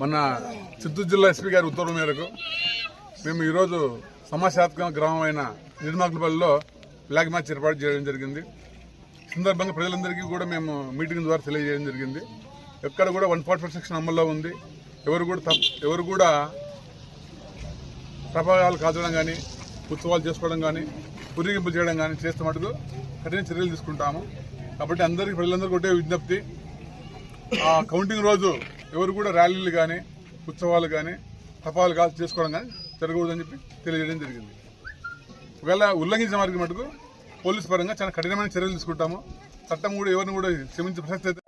మన చిత్తూరు జిల్లా ఎస్పీ గారి ఉత్తర్వు మేరకు మేము ఈరోజు సమస్యాత్మక గ్రామం అయిన నిర్మాకులపల్లిలో ఫ్లాగ్ మ్యాచ్ ఏర్పాటు చేయడం జరిగింది. సందర్భంగా ప్రజలందరికీ కూడా మేము మీటింగ్ ద్వారా తెలియజేయడం జరిగింది. ఎక్కడ కూడా వన్ ఫార్టీ ఫోర్ సెక్షన్ అమల్లో ఉంది. ఎవరు కూడా తప్ ఎవరు కూడా ప్రభావాలు కాల్చడం కానీ ఉత్సవాలు చేసుకోవడం కానీ పురిగింపు చేయడం కానీ చేస్తే మటుకు కఠిన చర్యలు తీసుకుంటాము. కాబట్టి అందరికీ ప్రజలందరికీ ఒకటే విజ్ఞప్తి. ఆ కౌంటింగ్ రోజు ఎవరు కూడా ర్యాలీలు కానీ ఉత్సవాలు కానీ తపాలు కాల్చి చేసుకోవడం కానీ జరగకూడదని చెప్పి తెలియజేయడం జరిగింది. ఒకవేళ ఉల్లంఘించిన వారికి మటుకు పోలీస్ పరంగా చాలా కఠినమైన చర్యలు తీసుకుంటాము. చట్టం కూడా ఎవరిని కూడా క్షమించే ప్రసక్తి అయితే